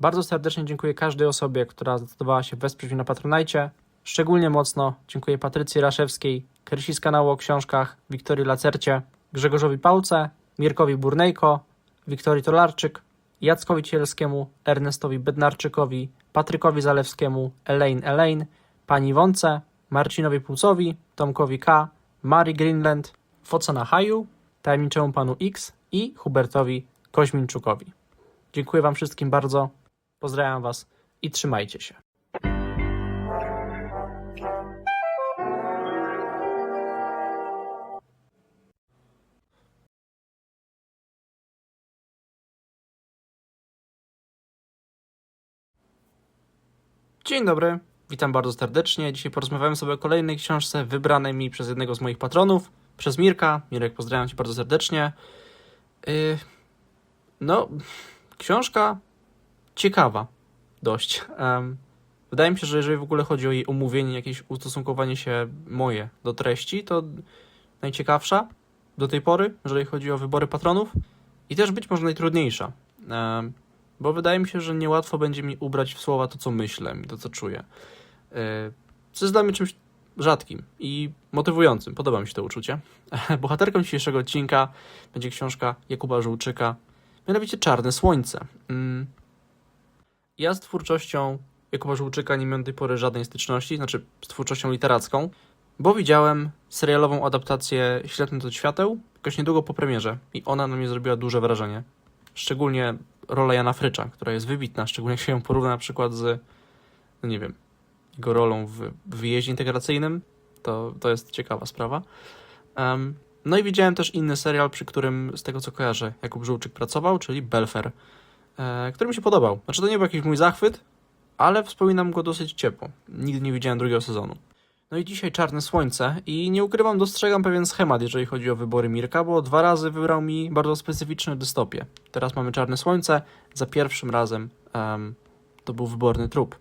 Bardzo serdecznie dziękuję każdej osobie, która zdecydowała się wesprzeć mnie na Patronajcie. Szczególnie mocno dziękuję Patrycji Raszewskiej, Krysi z kanału o książkach, Wiktorii Lacercie, Grzegorzowi Pałce, Mirkowi Burnejko, Wiktorii Tolarczyk, Jackowi Cielskiemu, Ernestowi Bednarczykowi, Patrykowi Zalewskiemu, Elaine Elaine, Pani Wące, Marcinowi Płucowi, Tomkowi K, Mari Greenland, Focana Haju, Tajemniczemu Panu X i Hubertowi Koźmińczukowi. Dziękuję Wam wszystkim bardzo, pozdrawiam Was i trzymajcie się. Dzień dobry, witam bardzo serdecznie. Dzisiaj porozmawiamy sobie o kolejnej książce wybranej mi przez jednego z moich patronów, przez Mirka. Mirek, pozdrawiam Cię bardzo serdecznie. Yy, no, książka ciekawa dość. Em, wydaje mi się, że jeżeli w ogóle chodzi o jej omówienie, jakieś ustosunkowanie się moje do treści, to najciekawsza do tej pory, jeżeli chodzi o wybory patronów i też być może najtrudniejsza. Em, bo wydaje mi się, że niełatwo będzie mi ubrać w słowa to, co myślę i to, co czuję. Yy, Co jest dla mnie czymś rzadkim i motywującym. Podoba mi się to uczucie. Bohaterką dzisiejszego odcinka będzie książka Jakuba Żółczyka, mianowicie Czarne Słońce. Mm. Ja z twórczością Jakuba Żółczyka nie miałem do tej pory żadnej styczności, znaczy z twórczością literacką, bo widziałem serialową adaptację Ślepnąc od świateł jakoś niedługo po premierze i ona na mnie zrobiła duże wrażenie. Szczególnie rola Jana Frycza, która jest wybitna, szczególnie jak się ją porówna na przykład z, no nie wiem, jego rolą w wyjeździe integracyjnym, to, to jest ciekawa sprawa. Em, no i widziałem też inny serial, przy którym, z tego co kojarzę, Jakub Żółczyk pracował, czyli Belfer, który mi się podobał. Znaczy to nie był jakiś mój zachwyt, ale wspominam go dosyć ciepło. Nigdy nie widziałem drugiego sezonu. No i dzisiaj Czarne Słońce i nie ukrywam, dostrzegam pewien schemat, jeżeli chodzi o wybory Mirka, bo dwa razy wybrał mi bardzo specyficzne dystopie. Teraz mamy Czarne Słońce, za pierwszym razem em, to był wyborny trup.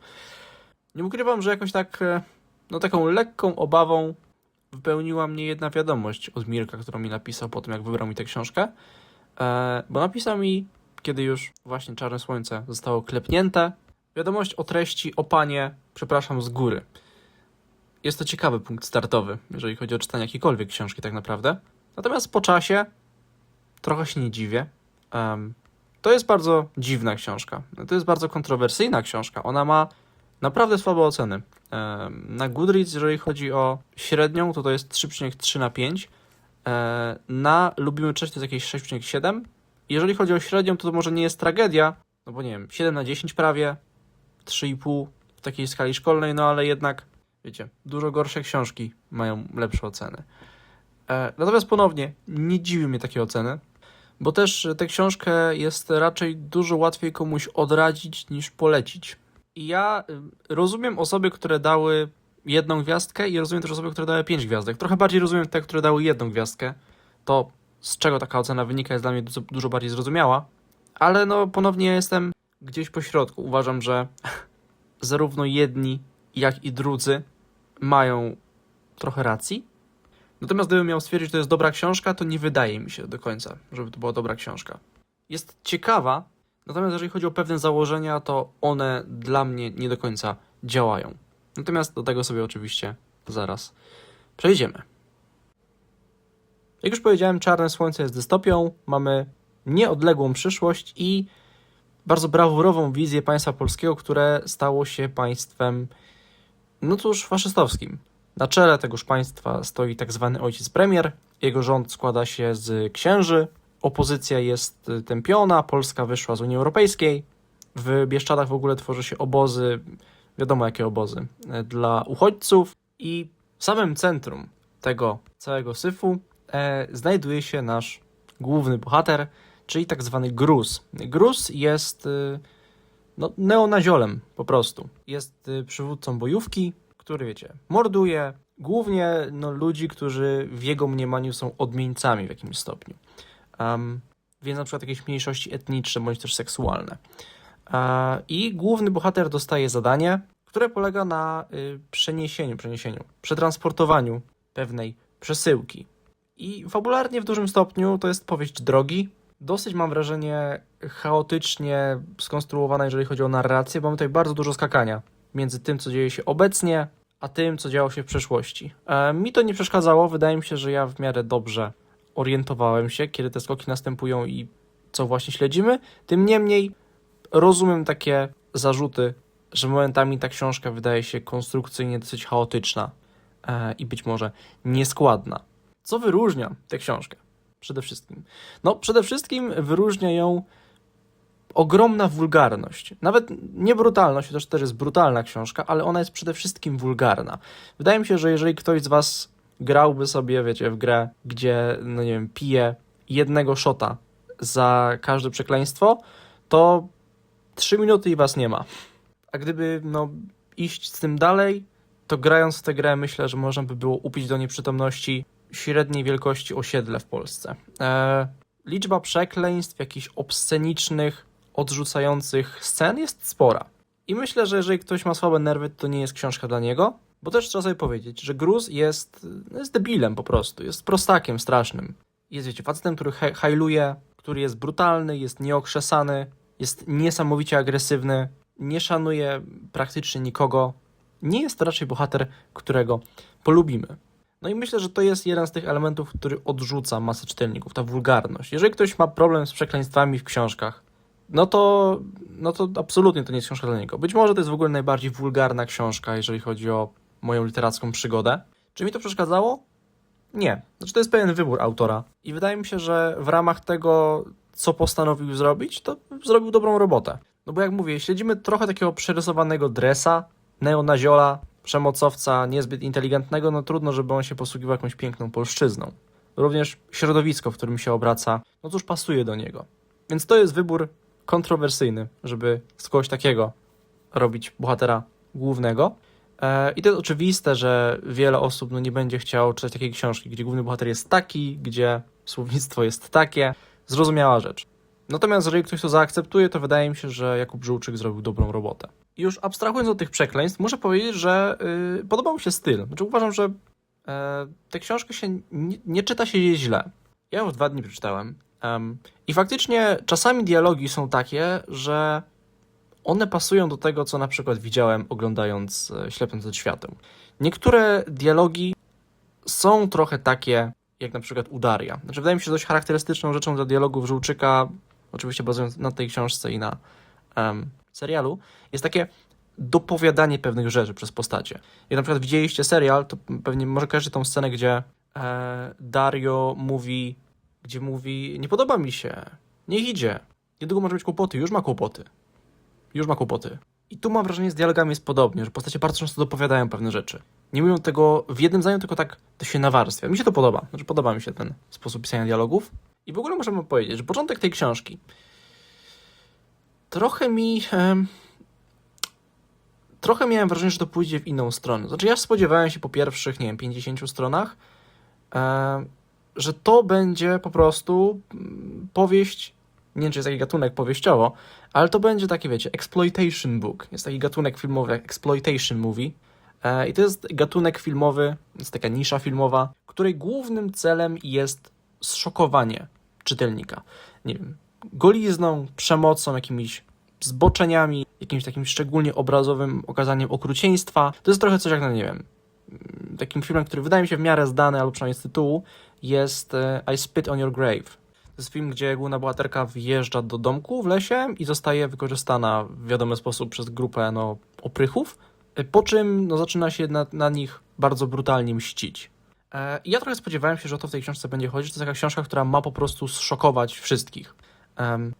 Nie ukrywam, że jakoś tak, e, no taką lekką obawą wypełniła mnie jedna wiadomość od Mirka, którą mi napisał po tym, jak wybrał mi tę książkę. E, bo napisał mi, kiedy już właśnie Czarne Słońce zostało klepnięte, wiadomość o treści o panie, przepraszam, z góry. Jest to ciekawy punkt startowy, jeżeli chodzi o czytanie jakiejkolwiek książki tak naprawdę. Natomiast po czasie trochę się nie dziwię. Em, to jest bardzo dziwna książka. To jest bardzo kontrowersyjna książka. Ona ma naprawdę słabe oceny. Em, Na Goodreads, jeżeli chodzi o średnią, to to jest 3,3 na 5. E, Na Lubimy Czytać to jest jakieś 6,7. Jeżeli chodzi o średnią, to to może nie jest tragedia, no bo nie wiem, 7 na 10 prawie, 3,5 w takiej skali szkolnej, no ale jednak, wiecie, dużo gorsze książki mają lepsze oceny. E, Natomiast ponownie, nie dziwi mnie takie oceny, bo też tę książkę jest raczej dużo łatwiej komuś odradzić niż polecić. I ja y, rozumiem osoby, które dały jedną gwiazdkę i rozumiem też osoby, które dały pięć gwiazdek. Trochę bardziej rozumiem te, które dały jedną gwiazdkę. To z czego taka ocena wynika jest dla mnie dużo, dużo bardziej zrozumiała. Ale no ponownie jestem gdzieś po środku. Uważam, że zarówno jedni, jak i drudzy mają trochę racji. Natomiast gdybym miał stwierdzić, że to jest dobra książka, to nie wydaje mi się do końca, żeby to była dobra książka. Jest ciekawa, natomiast jeżeli chodzi o pewne założenia, to one dla mnie nie do końca działają. Natomiast do tego sobie oczywiście zaraz przejdziemy. Jak już powiedziałem, Czarne Słońce jest dystopią, mamy nieodległą przyszłość i bardzo brawurową wizję państwa polskiego, które stało się państwem, no cóż, faszystowskim. Na czele tegoż państwa stoi tak zwany ojciec premier. Jego rząd składa się z księży. Opozycja jest tępiona. Polska wyszła z Unii Europejskiej. W Bieszczadach w ogóle tworzy się obozy, wiadomo jakie obozy, dla uchodźców. I w samym centrum tego całego syfu e, znajduje się nasz główny bohater, czyli tak zwany Gruz. Gruz jest y, no, neonaziolem po prostu. Jest y, przywódcą bojówki, który, wiecie, morduje głównie no, ludzi, którzy w jego mniemaniu są odmieńcami w jakimś stopniu. Um, więc na przykład jakieś mniejszości etniczne bądź też seksualne. E, I główny bohater dostaje zadanie, które polega na y, przeniesieniu, przeniesieniu, przetransportowaniu pewnej przesyłki. I fabularnie w dużym stopniu to jest powieść drogi, dosyć mam wrażenie chaotycznie skonstruowana, jeżeli chodzi o narrację, bo mamy tutaj bardzo dużo skakania między tym, co dzieje się obecnie, a tym, co działo się w przeszłości. E, mi to nie przeszkadzało, wydaje mi się, że ja w miarę dobrze orientowałem się, kiedy te skoki następują i co właśnie śledzimy. Tym niemniej rozumiem takie zarzuty, że momentami ta książka wydaje się konstrukcyjnie dosyć chaotyczna e, i być może nieskładna. Co wyróżnia tę książkę? Przede wszystkim. No, przede wszystkim wyróżnia ją ogromna wulgarność. Nawet nie brutalność, chociaż też jest brutalna książka, ale ona jest przede wszystkim wulgarna. Wydaje mi się, że jeżeli ktoś z Was grałby sobie, wiecie, w grę, gdzie, no nie wiem, pije jednego shota za każde przekleństwo, to 3 minuty i Was nie ma. A gdyby, no, iść z tym dalej, to grając w tę grę myślę, że można by było upić do nieprzytomności średniej wielkości osiedle w Polsce. E, liczba przekleństw, jakichś obscenicznych, odrzucających scen jest spora. I myślę, że jeżeli ktoś ma słabe nerwy, to nie jest książka dla niego, bo też trzeba sobie powiedzieć, że Gruz jest, jest debilem po prostu, jest prostakiem strasznym. Jest, wiecie, facetem, który hajluje, który jest brutalny, jest nieokrzesany, jest niesamowicie agresywny, nie szanuje praktycznie nikogo. Nie jest to raczej bohater, którego polubimy. No i myślę, że to jest jeden z tych elementów, który odrzuca masę czytelników, ta wulgarność. Jeżeli ktoś ma problem z przekleństwami w książkach, no to, no to absolutnie to nie jest książka dla niego. Być może to jest w ogóle najbardziej wulgarna książka, jeżeli chodzi o moją literacką przygodę. Czy mi to przeszkadzało? Nie. Znaczy to jest pewien wybór autora. I wydaje mi się, że w ramach tego, co postanowił zrobić, to zrobił dobrą robotę. No bo jak mówię, śledzimy trochę takiego przerysowanego dresa, neonaziola, przemocowca niezbyt inteligentnego, no trudno, żeby on się posługiwał jakąś piękną polszczyzną. Również środowisko, w którym się obraca, no cóż pasuje do niego. Więc to jest wybór kontrowersyjny, żeby z kogoś takiego robić bohatera głównego. E, I to jest oczywiste, że wiele osób no, nie będzie chciało czytać takiej książki, gdzie główny bohater jest taki, gdzie słownictwo jest takie. Zrozumiała rzecz. Natomiast jeżeli ktoś to zaakceptuje, to wydaje mi się, że Jakub Żółczyk zrobił dobrą robotę. I już abstrahując od tych przekleństw, muszę powiedzieć, że yy, podobał mi się styl. Znaczy uważam, że e, tę książkę się nie, nie czyta się jej źle. Ja ją w dwa dni przeczytałem. em, I faktycznie czasami dialogi są takie, że one pasują do tego, co na przykład widziałem oglądając e, Ślepnąc przed światem. Niektóre dialogi są trochę takie, jak na przykład u Daria. Znaczy, wydaje mi się, dość charakterystyczną rzeczą dla dialogów Żółczyka, oczywiście bazując na tej książce i na em, serialu, jest takie dopowiadanie pewnych rzeczy przez postacie. Jak na przykład widzieliście serial, to pewnie może kojarzycie tą scenę, gdzie e, Dario mówi, gdzie mówi, nie podoba mi się, niech idzie. Niedługo może mieć kłopoty, już ma kłopoty. Już ma kłopoty. I tu mam wrażenie, z dialogami jest podobnie, że postacie bardzo często dopowiadają pewne rzeczy. Nie mówią tego w jednym zdaniu, tylko tak to się nawarstwia. Mi się to podoba. Znaczy, podoba mi się ten sposób pisania dialogów. I w ogóle możemy powiedzieć, że początek tej książki trochę mi. trochę miałem wrażenie, że to pójdzie w inną stronę. Znaczy, ja spodziewałem się po pierwszych, nie wiem, 50 stronach, e, że to będzie po prostu mm, powieść. Nie wiem, czy jest taki gatunek powieściowo, ale to będzie taki, wiecie, exploitation book. Jest taki gatunek filmowy jak exploitation movie. E, I to jest gatunek filmowy, jest taka nisza filmowa, której głównym celem jest zszokowanie czytelnika. Nie wiem, golizną, przemocą, jakimiś zboczeniami, jakimś takim szczególnie obrazowym okazaniem okrucieństwa. To jest trochę coś jak, no nie wiem, takim filmem, który wydaje mi się w miarę zdany, albo przynajmniej z tytułu, jest e, I Spit on Your Grave. To jest film, gdzie główna bohaterka wjeżdża do domku w lesie i zostaje wykorzystana w wiadomy sposób przez grupę no, oprychów, e, po czym no, zaczyna się na, na nich bardzo brutalnie mścić. E, i ja trochę spodziewałem się, że o to w tej książce będzie chodzić. To jest taka książka, która ma po prostu zszokować wszystkich.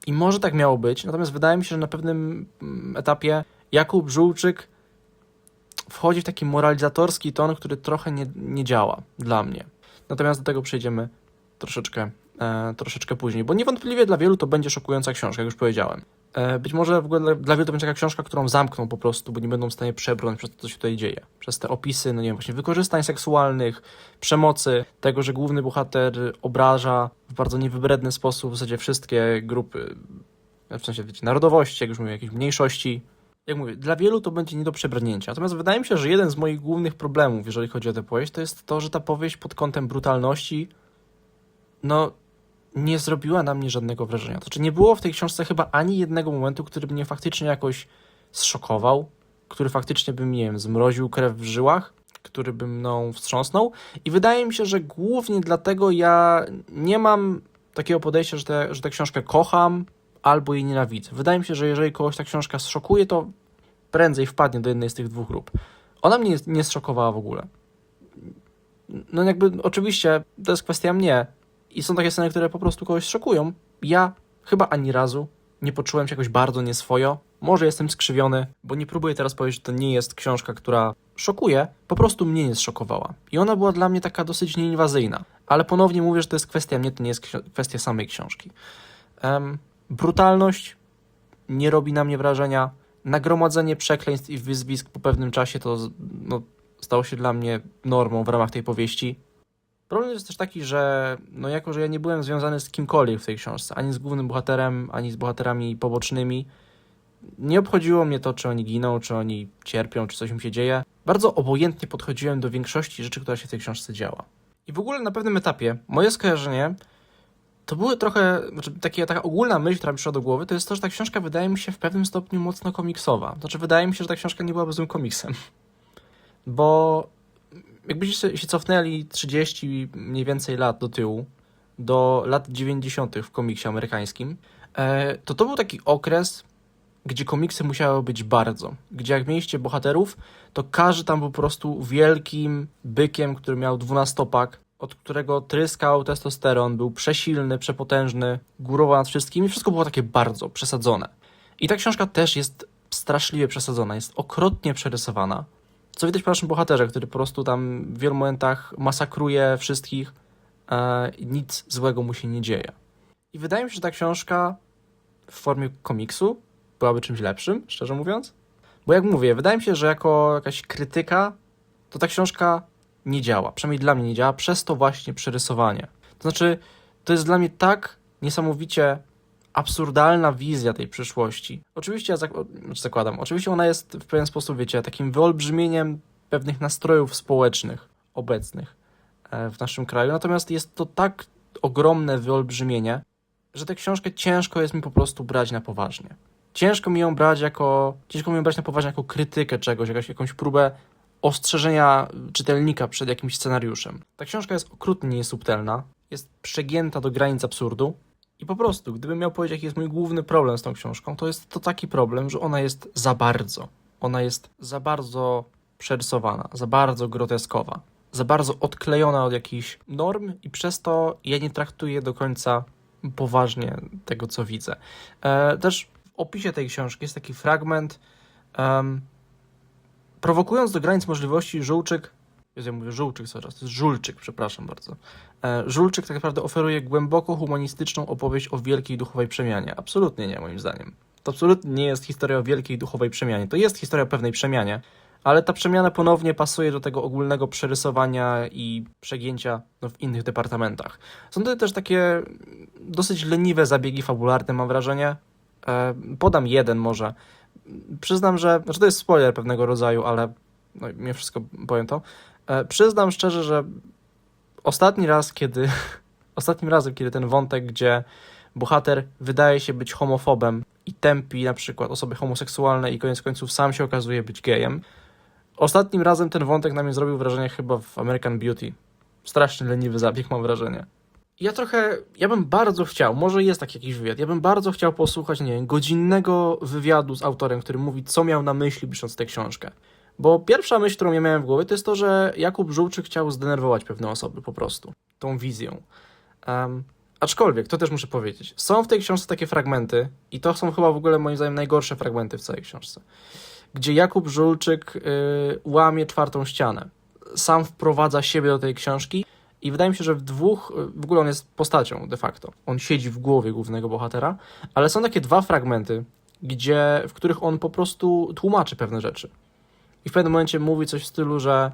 I może tak miało być, natomiast wydaje mi się, że na pewnym mm, etapie Jakub Żółczyk wchodzi w taki moralizatorski ton, który trochę nie, nie działa dla mnie. Natomiast do tego przejdziemy troszeczkę, e, troszeczkę później, bo niewątpliwie dla wielu to będzie szokująca książka, jak już powiedziałem. E, być może w ogóle dla, wielu to będzie taka książka, którą zamkną po prostu, bo nie będą w stanie przebrnąć przez to, co się tutaj dzieje. Przez te opisy, no nie wiem, właśnie wykorzystań seksualnych, przemocy, tego, że główny bohater obraża w bardzo niewybredny sposób w zasadzie wszystkie grupy, w sensie wiecie, narodowości, jak już mówię, jakieś mniejszości. Jak mówię, dla wielu to będzie nie do przebrnięcia. Natomiast wydaje mi się, że jeden z moich głównych problemów, jeżeli chodzi o tę powieść, to jest to, że ta powieść pod kątem brutalności, no, nie zrobiła na mnie żadnego wrażenia. To znaczy, nie było w tej książce chyba ani jednego momentu, który by mnie faktycznie jakoś zszokował, który faktycznie by, nie wiem, zmroził krew w żyłach, który by mną wstrząsnął. I wydaje mi się, że głównie dlatego ja nie mam takiego podejścia, że, te, że tę książkę kocham albo jej nienawidzę. Wydaje mi się, że jeżeli kogoś ta książka zszokuje, to prędzej wpadnie do jednej z tych dwóch grup. Ona mnie nie zszokowała w ogóle. No jakby oczywiście to jest kwestia mnie i są takie sceny, które po prostu kogoś szokują. Ja chyba ani razu nie poczułem się jakoś bardzo nieswojo. Może jestem skrzywiony, bo nie próbuję teraz powiedzieć, że to nie jest książka, która szokuje, po prostu mnie nie zszokowała. I ona była dla mnie taka dosyć nieinwazyjna. Ale ponownie mówię, że to jest kwestia mnie, to nie jest kwestia samej książki. Um, brutalność nie robi na mnie wrażenia. Nagromadzenie przekleństw i wyzwisk po pewnym czasie to no, stało się dla mnie normą w ramach tej powieści. Problem jest też taki, że no jako, że ja nie byłem związany z kimkolwiek w tej książce, ani z głównym bohaterem, ani z bohaterami pobocznymi, nie obchodziło mnie to, czy oni giną, czy oni cierpią, czy coś im się dzieje. Bardzo obojętnie podchodziłem do większości rzeczy, która się w tej książce działa. I w ogóle na pewnym etapie moje skojarzenie to były trochę, znaczy takie, taka ogólna myśl, która mi przyszła do głowy, to jest to, że ta książka wydaje mi się w pewnym stopniu mocno komiksowa. Znaczy wydaje mi się, że ta książka nie byłaby złym komiksem. Bo jakbyście się cofnęli 30 mniej więcej lat do tyłu, do lat 90. w komiksie amerykańskim, e, to to był taki okres, gdzie komiksy musiały być bardzo. Gdzie jak mieliście bohaterów, to każdy tam był po prostu wielkim bykiem, który miał dwunastopak, od którego tryskał testosteron, był przesilny, przepotężny, górował nad wszystkim i wszystko było takie bardzo przesadzone. I ta książka też jest straszliwie przesadzona, jest okropnie przerysowana. Co widać po naszym bohaterze, który po prostu tam w wielu momentach masakruje wszystkich e, nic złego mu się nie dzieje. I wydaje mi się, że ta książka w formie komiksu byłaby czymś lepszym, szczerze mówiąc. Bo jak mówię, wydaje mi się, że jako jakaś krytyka, to ta książka nie działa. Przynajmniej dla mnie nie działa, przez to właśnie przerysowanie. To znaczy, to jest dla mnie tak niesamowicie absurdalna wizja tej przyszłości. Oczywiście ja zak znaczy zakładam, oczywiście ona jest w pewien sposób, wiecie, takim wyolbrzymieniem pewnych nastrojów społecznych obecnych e, w naszym kraju. Natomiast jest to tak ogromne wyolbrzymienie, że tę książkę ciężko jest mi po prostu brać na poważnie. Ciężko mi ją brać jako, ciężko mi ją brać na poważnie jako krytykę czegoś, jakąś, jakąś próbę ostrzeżenia czytelnika przed jakimś scenariuszem. Ta książka jest okrutnie niesubtelna, jest przegięta do granic absurdu i po prostu, gdybym miał powiedzieć, jaki jest mój główny problem z tą książką, to jest to taki problem, że ona jest za bardzo. Ona jest za bardzo przerysowana, za bardzo groteskowa, za bardzo odklejona od jakichś norm i przez to ja nie traktuję do końca poważnie tego, co widzę. E, też w opisie tej książki jest taki fragment, um, prowokując do granic możliwości, Żółczyk, ja mówię Żółczyk coraz, Żulczyk, przepraszam bardzo. E, Żulczyk tak naprawdę oferuje głęboko humanistyczną opowieść o wielkiej duchowej przemianie. Absolutnie nie, moim zdaniem. To absolutnie nie jest historia o wielkiej duchowej przemianie. To jest historia o pewnej przemianie, ale ta przemiana ponownie pasuje do tego ogólnego przerysowania i przegięcia no, w innych departamentach. Są to też takie dosyć leniwe zabiegi fabularne, mam wrażenie. E, podam jeden może. Przyznam, że, znaczy to jest spoiler pewnego rodzaju, ale no, wszystko powiem to. E, przyznam szczerze, że ostatni raz, kiedy, ostatnim razem, kiedy ten wątek, gdzie bohater wydaje się być homofobem i tępi na przykład osoby homoseksualne i koniec końców sam się okazuje być gejem, ostatnim razem ten wątek na mnie zrobił wrażenie chyba w American Beauty. Strasznie leniwy zabieg, mam wrażenie. Ja trochę, ja bym bardzo chciał, może jest taki jakiś wywiad, ja bym bardzo chciał posłuchać, nie wiem, godzinnego wywiadu z autorem, który mówi, co miał na myśli pisząc tę książkę. Bo pierwsza myśl, którą ja miałem w głowie, to jest to, że Jakub Żółczyk chciał zdenerwować pewne osoby po prostu, tą wizją. Um, aczkolwiek, to też muszę powiedzieć, są w tej książce takie fragmenty, i to są chyba w ogóle moim zdaniem najgorsze fragmenty w całej książce, gdzie Jakub Żółczyk y, łamie czwartą ścianę. Sam wprowadza siebie do tej książki i wydaje mi się, że w dwóch, w ogóle on jest postacią de facto. On siedzi w głowie głównego bohatera, ale są takie dwa fragmenty, gdzie, w których on po prostu tłumaczy pewne rzeczy. I w pewnym momencie mówi coś w stylu, że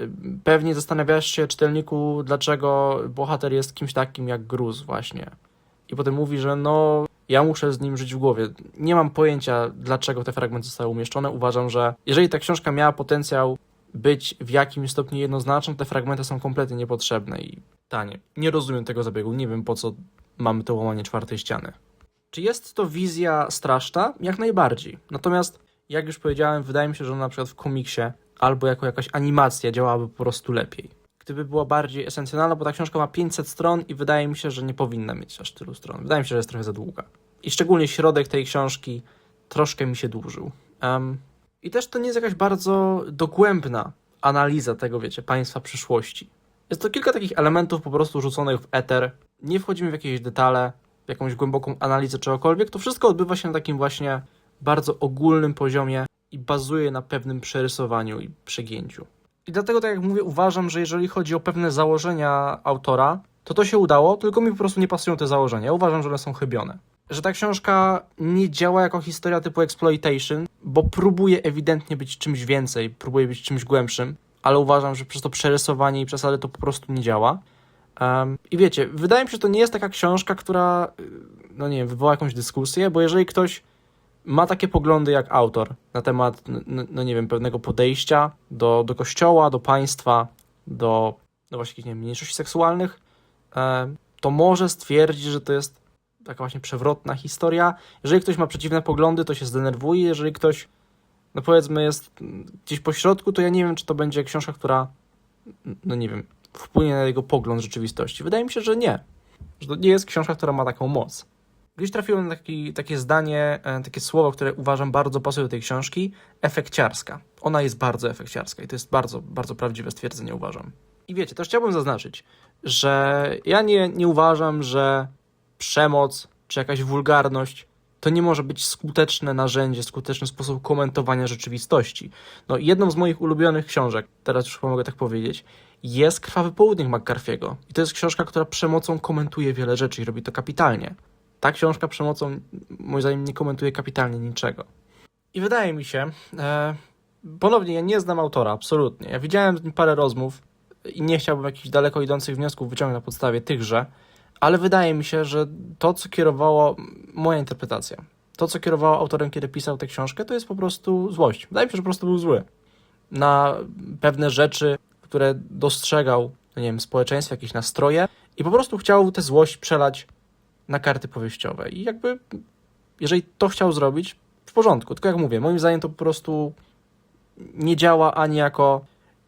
y, pewnie zastanawiasz się, czytelniku, dlaczego bohater jest kimś takim jak Gruz właśnie. I potem mówi, że no, ja muszę z nim żyć w głowie. Nie mam pojęcia, dlaczego te fragmenty zostały umieszczone. Uważam, że jeżeli ta książka miała potencjał być w jakimś stopniu jednoznaczną, te fragmenty są kompletnie niepotrzebne i tanie. Nie rozumiem tego zabiegu, nie wiem po co mamy to łamanie czwartej ściany. Czy jest to wizja straszna? Jak najbardziej. Natomiast, jak już powiedziałem, wydaje mi się, że ona na przykład w komiksie albo jako jakaś animacja działałaby po prostu lepiej. Gdyby była bardziej esencjonalna, bo ta książka ma 500 stron i wydaje mi się, że nie powinna mieć aż tylu stron. Wydaje mi się, że jest trochę za długa. I szczególnie środek tej książki troszkę mi się dłużył. Em, I też to nie jest jakaś bardzo dogłębna analiza tego, wiecie, państwa przyszłości. Jest to kilka takich elementów po prostu rzuconych w eter. Nie wchodzimy w jakieś detale, w jakąś głęboką analizę czegokolwiek. To wszystko odbywa się na takim właśnie bardzo ogólnym poziomie i bazuje na pewnym przerysowaniu i przegięciu. I dlatego, tak jak mówię, uważam, że jeżeli chodzi o pewne założenia autora, to to się udało, tylko mi po prostu nie pasują te założenia. Uważam, że one są chybione. Że ta książka nie działa jako historia typu exploitation, bo próbuje ewidentnie być czymś więcej, próbuje być czymś głębszym, ale uważam, że przez to przerysowanie i przesady to po prostu nie działa. Um, I wiecie, wydaje mi się, że to nie jest taka książka, która, y, no nie wiem, wywoła jakąś dyskusję, bo jeżeli ktoś ma takie poglądy jak autor na temat, no, nie wiem, pewnego podejścia do, do kościoła, do państwa, do, no właśnie, jakichś, mniejszości seksualnych, e, to może stwierdzić, że to jest taka właśnie przewrotna historia. Jeżeli ktoś ma przeciwne poglądy, to się zdenerwuje. Jeżeli ktoś, no powiedzmy, jest gdzieś po środku, to ja nie wiem, czy to będzie książka, która, no nie wiem, wpłynie na jego pogląd rzeczywistości. Wydaje mi się, że nie. Że to nie jest książka, która ma taką moc. Gdzieś trafiłem na taki, takie zdanie, e, takie słowo, które uważam bardzo pasuje do tej książki, efekciarska. Ona jest bardzo efekciarska i to jest bardzo, bardzo prawdziwe stwierdzenie, uważam. I wiecie, też chciałbym zaznaczyć, że ja nie, nie uważam, że przemoc czy jakaś wulgarność to nie może być skuteczne narzędzie, skuteczny sposób komentowania rzeczywistości. No, jedną z moich ulubionych książek, teraz już mogę tak powiedzieć, jest Krwawy Południk McCarthy'ego. I to jest książka, która przemocą komentuje wiele rzeczy i robi to kapitalnie. Ta książka przemocą, moim zdaniem, nie komentuje kapitalnie niczego. I wydaje mi się, e, ponownie, ja nie znam autora, absolutnie. Ja widziałem z nim parę rozmów i nie chciałbym jakichś daleko idących wniosków wyciągnąć na podstawie tychże, ale wydaje mi się, że to, co kierowało, moja interpretacja, to, co kierowało autorem, kiedy pisał tę książkę, to jest po prostu złość. Wydaje mi się, że po prostu był zły na pewne rzeczy, które dostrzegał, no nie wiem, społeczeństwo, jakieś nastroje i po prostu chciał tę złość przelać na karty powieściowe. I jakby, jeżeli to chciał zrobić, w porządku. Tylko jak mówię, moim zdaniem to po prostu nie działa ani jako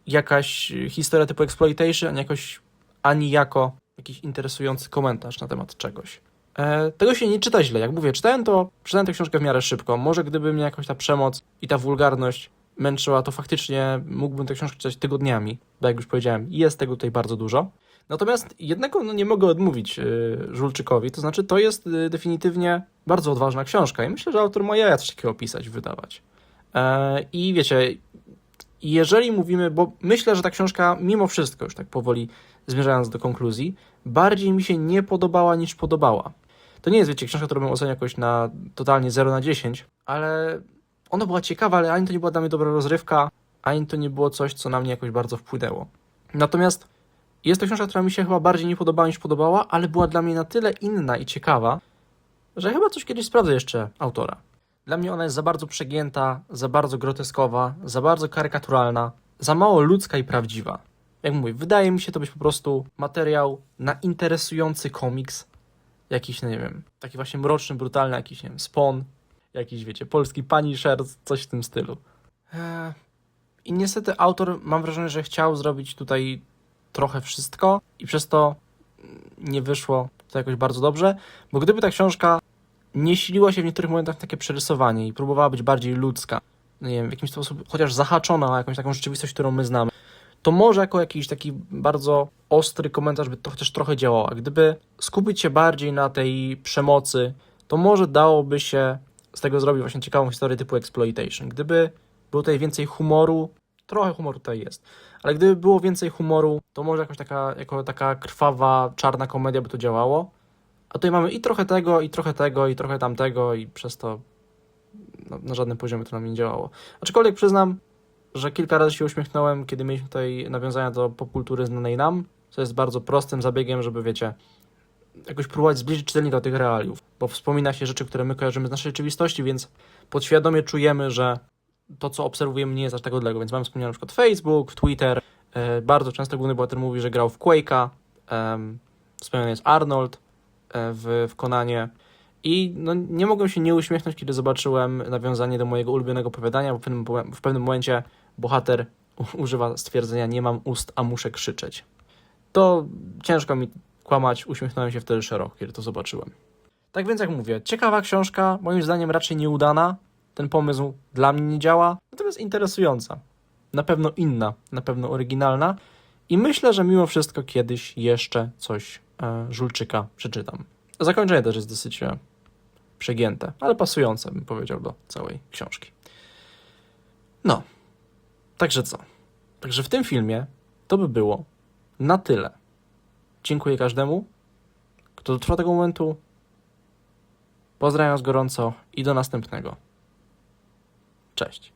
jakaś historia typu exploitation, ani jakoś, ani jako jakiś interesujący komentarz na temat czegoś. E, tego się nie czyta źle. Jak mówię, czytałem to, czytałem tę książkę w miarę szybko. Może gdyby mnie jakoś ta przemoc i ta wulgarność męczyła, to faktycznie mógłbym tę książkę czytać tygodniami, bo jak już powiedziałem, jest tego tutaj bardzo dużo. Natomiast jednego no, nie mogę odmówić yy, Żulczykowi, to znaczy to jest yy, definitywnie bardzo odważna książka i myślę, że autor ma jaja coś takiego pisać, wydawać. E, I wiecie, jeżeli mówimy, bo myślę, że ta książka mimo wszystko, już tak powoli zmierzając do konkluzji, bardziej mi się nie podobała niż podobała. To nie jest, wiecie, książka, którą bym oceniał jakoś na totalnie 0 na 10, ale ona była ciekawa, ale ani to nie była dla mnie dobra rozrywka, ani to nie było coś, co na mnie jakoś bardzo wpłynęło. Natomiast jest to książka, która mi się chyba bardziej nie podobała niż podobała, ale była dla mnie na tyle inna i ciekawa, że chyba coś kiedyś sprawdzę jeszcze autora. Dla mnie ona jest za bardzo przegięta, za bardzo groteskowa, za bardzo karykaturalna, za mało ludzka i prawdziwa. Jak mówię, wydaje mi się to być po prostu materiał na interesujący komiks, jakiś, no nie wiem, taki właśnie mroczny, brutalny, jakiś, nie wiem, Spawn, jakiś, wiecie, polski Punisher, coś w tym stylu. Eee, I niestety autor, mam wrażenie, że chciał zrobić tutaj trochę wszystko i przez to nie wyszło to jakoś bardzo dobrze, bo gdyby ta książka nie siliła się w niektórych momentach takie przerysowanie i próbowała być bardziej ludzka, nie wiem, w jakimś sposób chociaż zahaczona o jakąś taką rzeczywistość, którą my znamy, to może jako jakiś taki bardzo ostry komentarz by to chociaż trochę działało. A gdyby skupić się bardziej na tej przemocy, to może dałoby się z tego zrobić właśnie ciekawą historię typu exploitation. Gdyby było tutaj więcej humoru, trochę humoru tutaj jest, ale gdyby było więcej humoru, to może jakoś taka, jako taka krwawa, czarna komedia by to działało. A tutaj mamy i trochę tego, i trochę tego, i trochę tamtego, i przez to no, na żadnym poziomie to nam nie działało. Aczkolwiek przyznam, że kilka razy się uśmiechnąłem, kiedy mieliśmy tutaj nawiązania do popkultury znanej nam, co jest bardzo prostym zabiegiem, żeby, wiecie, jakoś próbować zbliżyć czytelnika do tych realiów, bo wspomina się rzeczy, które my kojarzymy z naszej rzeczywistości, więc podświadomie czujemy, że to, co obserwujemy, nie jest aż tak odległe. Więc mamy wspomniane na przykład Facebook, Twitter. E, bardzo często główny bohater mówi, że grał w Quake'a. Wspomniany jest Arnold. w, w Konanie. I no, nie mogłem się nie uśmiechnąć, kiedy zobaczyłem nawiązanie do mojego ulubionego opowiadania, bo w pewnym, w pewnym momencie bohater używa stwierdzenia nie mam ust, a muszę krzyczeć. To ciężko mi kłamać, uśmiechnąłem się wtedy szeroko, kiedy to zobaczyłem. Tak więc jak mówię, ciekawa książka, moim zdaniem raczej nieudana. Ten pomysł dla mnie nie działa, natomiast interesująca. Na pewno inna, na pewno oryginalna. I myślę, że mimo wszystko kiedyś jeszcze coś e, Żulczyka przeczytam. Zakończenie też jest dosyć e, przegięte, ale pasujące, bym powiedział, do całej książki. No, także co? Także w tym filmie to by było na tyle. Dziękuję każdemu, kto dotrwał tego momentu. Pozdrawiam Was gorąco i do następnego. Cześć.